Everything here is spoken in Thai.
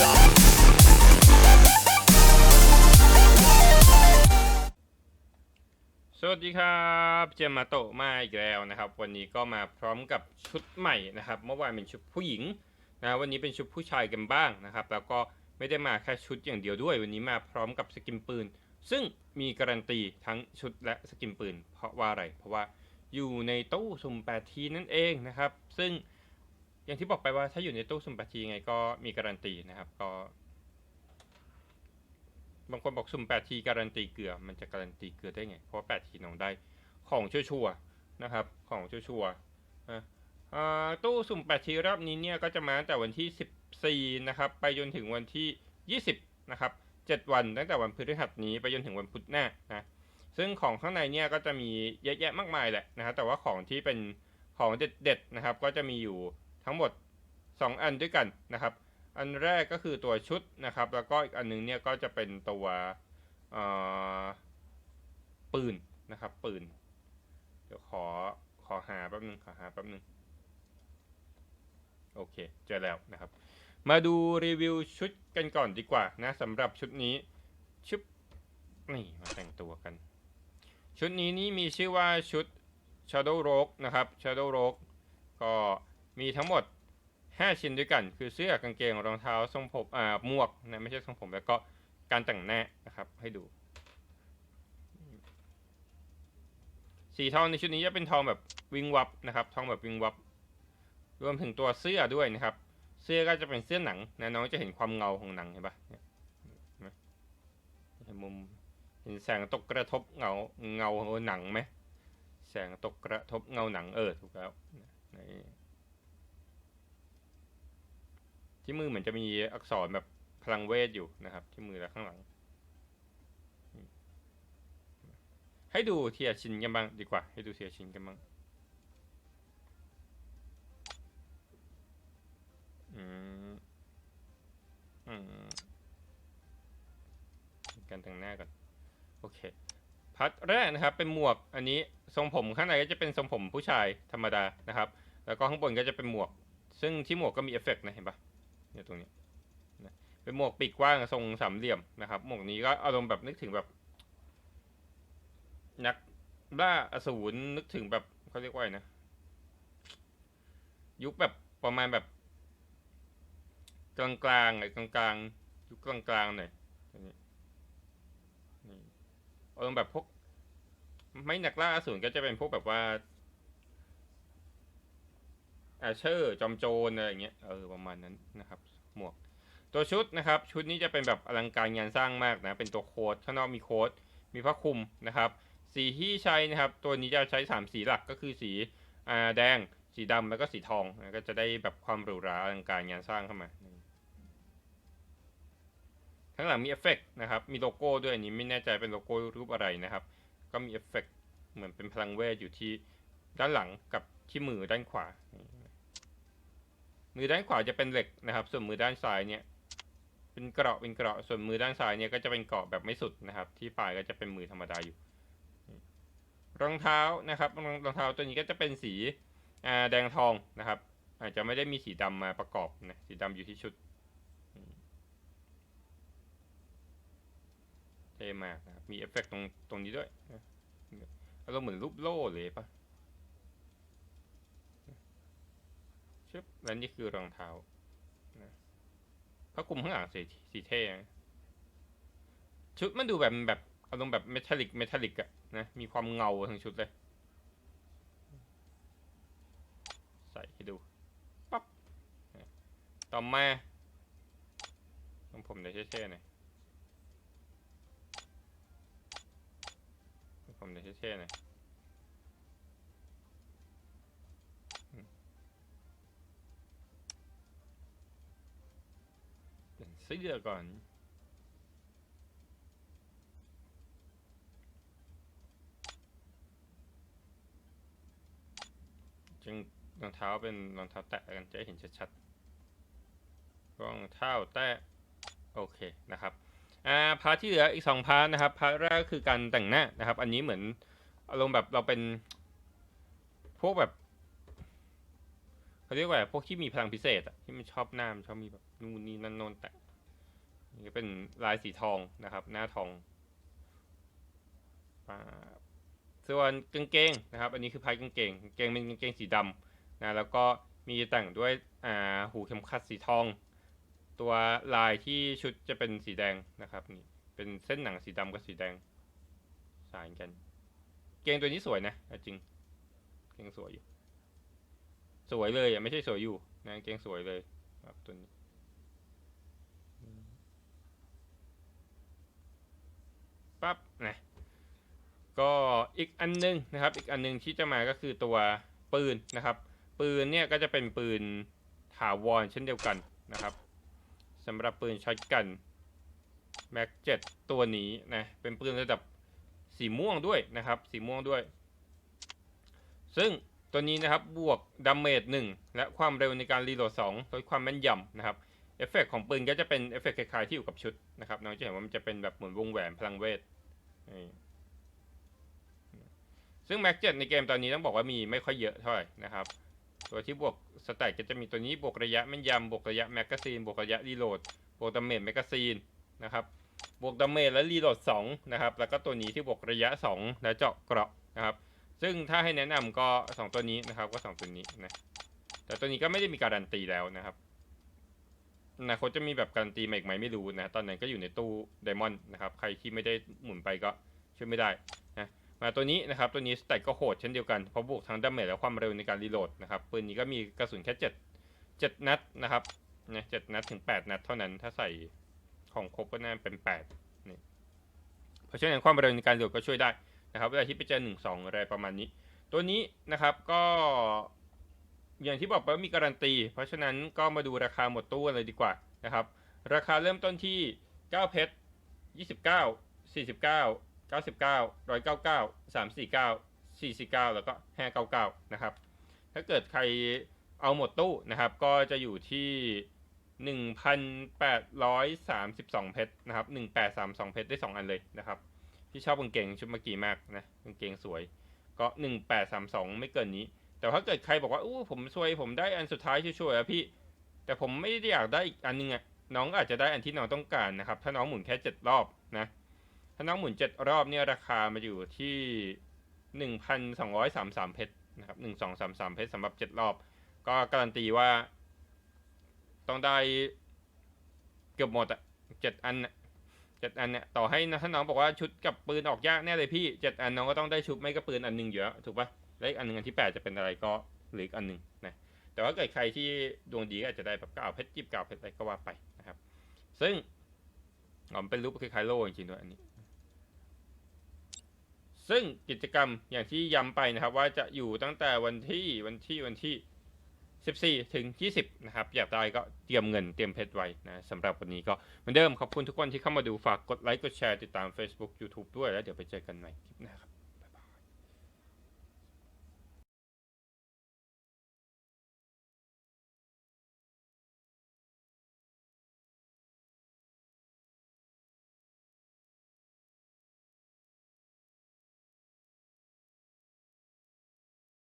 สวัสดีครับเจมมาโตะมาอีกแล้วนะครับ วันนี้ก็มาพร้อมกับชุดใหม่นะครับ เมื่อวานเป็นชุดผู้หญิงนะวันนี้เป็นชุดผู้ชายกันบ้างนะครับ แล้วก็ไม่ได้มาแค่ชุดอย่างเดียวด้วย วันนี้มาพร้อมกับสกินปืน ซึ่งมีการันตีทั้งชุดและสกินปืน เพราะว่าอะไร เพราะว่าอยู่ในตู้สุ่ม8ทีนั่นเองนะครับ ซึ่ง อย่างที่บอกไปว่าถ้าอยู่ในตู้สุ่ม8ทีไงก็มีการันตีนะครับ ก็ บางคนบอกสุ่ม8ทีการันตีเกลือ มันจะการันตีเกลือได้ไง เพราะว่า8ทีน้องได้ของชัวร์ๆนะครับ ของชัวร์ๆนะตู้สุ่ม8ทีรอบนี้เนี่ยก็จะมาตั้งแต่วันที่ 14 นะครับ ไปจนถึงวันที่ 20 นะครับ 7 วันตั้งแต่วันพฤหัสนี้ไปจนถึงวันพุธหน้านะซึ่งของข้างในเนี่ยก็จะมีเยอะแยะมากมายแหละนะครับแต่ว่าของที่เป็นของเด็ดๆนะครับ ก็จะมีอยู่ ทั้งหมด 2 อันด้วยกันนะครับ อันแรกก็คือตัวชุดนะครับ แล้วก็อีกอันหนึงเนี่ยก็จะเป็นตัวปืนนะครับปืน เดี๋ยวขอขอหาแป๊บนึงขอหาแป๊บนึงโอเคเจอแล้วนะครับ มาดูรีวิวชุดกันก่อนดีกว่านะสำหรับชุดนี้ชุดนี่มาแต่งตัวกัน ชุดนี้นี่มีชื่อว่าชุด Shadow Rogue นะครับ Shadow Rogue ก็ มีทั้งหมด 5 ชิ้นด้วยกัน คือเสื้อกางเกงรองเท้าทรงผมอ่าหมวกนะไม่ใช่ทรงผมแล้วก็การแต่งหน้านะครับ ให้ดู สีทองในชุดนี้จะเป็นทองแบบวิงวับนะครับ ทองแบบวิงวับ รวมถึงตัวเสื้อด้วยนะครับ เสื้อก็จะเป็นเสื้อหนังนะน้องจะเห็นความเงาของหนังเห็นปะเนี่ยเห็นมุมเห็นแสงตกกระทบเงาเงาหนังไหมแสงตกกระทบเงาหนังเออถูกแล้วนี่ ที่มือเหมือนจะมีอักษรแบบพลังเวทอยู่นะครับ ที่มือและข้างหลัง ให้ดูเทียชินกันบ้างดีกว่า ให้ดูเทียชินกันบ้างอืมอืมการแต่งหน้าก่อนโอเคพัดแรกนะครับ เป็นหมวกอันนี้ทรงผมข้างในก็จะเป็นทรงผมผู้ชายธรรมดานะครับ แล้วก็ข้างบนก็จะเป็นหมวก ซึ่งที่หมวกก็มีเอฟเฟกต์นะเห็นปะ เนี่ยตรงนี้นะเป็นหมวกปีกกว้างทรงสามเหลี่ยมนะครับ หมวกนี้ก็อารมณ์แบบนึกถึงแบบ นักล่าอสูรนึกถึงแบบเขาเรียกว่าไงนะ ยุคแบบประมาณแบบกลางกลางๆไอ้กลางกลางๆยุคกลางกลางๆหน่อยนี่อารมณ์แบบพวกไม่นักล่าอสูรก็จะเป็นพวกแบบว่า แอาเชอร์จอมโจรอะไรอย่างเงี้ยเออประมาณนั้นนะครับ หมวก ตัวชุดนะครับ ชุดนี้จะเป็นแบบอลังการงานสร้างมากนะ เป็นตัวโค้ดข้างนอกมีโค้ดมีผ้าคลุมนะครับ สีที่ใช้นะครับ ตัวนี้จะใช้ 3 สีหลักก็คือสีอ่าแดง สีดำแล้วก็สีทองนะก็จะได้แบบความหรูหราอลังการงานสร้างเข้ามาข้างหลังมีเอฟเฟกต์นะครับมีโลโก้ด้วยอันนี้ไม่แน่ใจเป็นโลโก้รูปอะไรนะครับ ก็มีเอฟเฟกต์เหมือนเป็นพลังเวทอยู่ที่ด้านหลังกับที่มือด้านขวา มือด้านขวาจะเป็นเหล็กนะครับ ส่วนมือด้านซ้ายเนี่ย เป็นเกราะเป็นเกราะ ส่วนมือด้านซ้ายเนี่ยก็จะเป็นเกราะแบบไม่สุดนะครับ ที่ปลายก็จะเป็นมือธรรมดาอยู่ รองเท้านะครับรองรองเท้าตัวนี้ก็จะเป็นสีแดงทองนะครับ อาจจะไม่ได้มีสีดำมาประกอบนะสีดำอยู่ที่ชุดเท่มากนะครับมีเอฟเฟกต์ตรงตรงนี้ด้วยนะแล้วเหมือนรูปโล่เลยปะ ชึบและนี่คือรองเท้านะผ้าคลุมข้างหลังสีสีเท่ชุดมันดูแบบแบบอารมณ์แบบเมทัลลิกเมทัลลิกอะนะมีความเงาทั้งชุดเลย ใส่ให้ดูปั๊บต่อมาต้องผมเดี๋ยวเท่ๆหน่อยต้ผมเดี๋ยวเท่ๆหน่อย เปลี่ยนเสื้อก่อนจึงรองเท้าเป็นรองเท้าแตะกันจะเห็นชัดๆรองเท้าแตะโอเคนะครับอ่าพาร์ทที่เหลืออีกสองพาร์ทนะครับพาร์ทแรกคือการแต่งหน้านะครับ อันนี้เหมือนอารมณ์แบบเราเป็นพวกแบบเขาเรียกว่าพวกที่มีพลังพิเศษอะที่มันชอบหน้ามันชอบมีแบบนู่นนี่นั่นโน่นแตะ นี่เป็นลายสีทองนะครับ หน้าทองส่วนกางเกงนะครับ อันนี้คือพายกางเกงกางเกงเป็นกางเกงสีดำนะแล้วก็มีแต่งด้วยหูเข็มขัดสีทอง ตัวลายที่ชุดจะเป็นสีแดงนะครับนี่เป็นเส้นหนังสีดำกับสีแดงสานกัน เกงตัวนี้สวยนะจริงเกงสวยอยู่ สวยเลยอะไม่ใช่สวยอยู่นะเกงสวยเลยครับตัวนี้ ปั๊บนะ ก็อีกอันหนึงนะครับ อีกอันหนึงที่จะมาก็คือตัวปืนนะครับ ปืนเนี่ยก็จะเป็นปืนถาวรเช่นเดียวกันนะครับสำหรับปืนช็อตกันแม็กเจ็ดตัวนี้นะเป็นปืนระดับสีม่วงด้วยนะครับ สีม่วงด้วย ซึ่งตัวนี้นะครับบวกดาเมจหนึ่งและความเร็วในการรีโหลดสองลดความแม่นยำนะครับเอฟเฟกต์ของปืนก็จะเป็นเอฟเฟกต์คล้ายๆที่อยู่กับชุดนะครับน้องจะเห็นว่ามันจะเป็นแบบเหมือนวงแหวนพลังเวทนี่ ซึ่งแม็กเจ็ในเกมตอนนี้ต้องบอกว่ามีไม่ค่อยเยอะเท่าไหร่นะครับ ตัวที่บวกสแต็กก็จะมีตัวนี้บวกระยะแม่นยำบวกระยะแมกกาซีนบวกระยะรีโหลดบวกดาเมจแมกกาซีนนะครับบวกดาเมจและรีโหลด2นะครับแล้วก็ตัวนี้ที่บวกระยะ 2 และเจาะเกราะนะครับ ซึ่งถ้าให้แนะนำก็ 2 ตัวนี้นะครับก็ 2 ตัวนี้นะแต่ตัวนี้ก็ไม่ได้มีการันตีแล้วนะครับอนาคตจะมีแบบการันตีมาอีกไหมไม่รู้นะตอนนั้นก็อยู่ในตู้ไดมอนด์นะครับใครที่ไม่ได้หมุนไปก็ช่วยไม่ได้นะ มาตัวนี้นะครับตัวนี้สแต็กก็โหดเช่นเดียวกันเพราะบวกทั้งดาเมจและความเร็วในการรีโหลดนะครับปืนนี้ก็มีกระสุนแค่7 7นัดนะครับนะเจ็ดนัดถึง 8 นัดเท่านั้นถ้าใส่ของครบก็น่าเป็น8นี่เพราะฉะนั้นความเร็วในการรีโหลดก็ช่วยได้นะครับเวลาที่ไปเจอ1 2อะไรประมาณนี้ ตัวนี้นะครับก็อย่างที่บอกไปว่ามีการันตี เพราะฉะนั้นก็มาดูราคาหมดตู้กันเลยดีกว่านะครับ ราคาเริ่มต้นที่ 9 เพชร 29 49 99 199 349 449แล้วก็599นะครับ ถ้าเกิดใครเอาหมดตู้นะครับ ก็จะอยู่ที่1,832เพชรนะครับ1832เพชรได้2อันเลยนะครับพี่ชอบกางเกงชุดเมื่อกี้มากนะกางเกงสวย ก็1832ไม่เกินนี้ แต่ถ้าเกิดใครบอกว่าอู้ผมซวยผมได้อันสุดท้ายช่วยๆอะพี่ แต่ผมไม่ได้อยากได้อีกอันนึงอะน้องอาจจะได้อันที่น้องต้องการนะครับ ถ้าน้องหมุนแค่เจ็ดรอบนะ ถ้าน้องหมุนเจ็ดรอบเนี่ยราคามาอยู่ที่หนึ่งพันสองร้อยสามสามเพชรนะครับหนึ่งสองสามสามเพชรสำหรับเจ็ดรอบ ก็การันตีว่า ต้องได้เกือบหมดอะเจ็ดอันเจ็ดอันเนี่ยต่อให้นะถ้าน้องบอกว่าชุดกับปืนออกยากแน่เลยพี่เจ็ดอันน้องก็ต้องได้ชุดไม่ก็ปืนอันหนึ่งอยู่แล้วถูกปะและอีกอันหนึ่งอันที่แปดจะเป็นอะไรก็เหลืออีกอันหนึ่งนะแต่ว่าเกิดใครที่ดวงดีก็อาจจะได้แบบก้าวเพชรจิบก้าวเพชรอะไรก็ว่าไปนะครับ ซึ่งอ๋อมันเป็นรูปคล้ายๆโล่จริงๆด้วยอันนี้ ซึ่งกิจกรรมอย่างที่ย้ำไปนะครับ ว่าจะอยู่ตั้งแต่วันที่วันที่วันที่ 14 ถึง 20 นะครับ อยากได้ก็เตรียมเงินเตรียมเพชรไว้นะสำหรับวันนี้ก็เหมือนเดิมขอบคุณทุกคนที่เข้ามาดูฝากกดไลค์กดแชร์ติดตาม Facebook YouTube ด้วยแล้วเดี๋ยวไปเจอกันใหม่คลิปหน้าครับ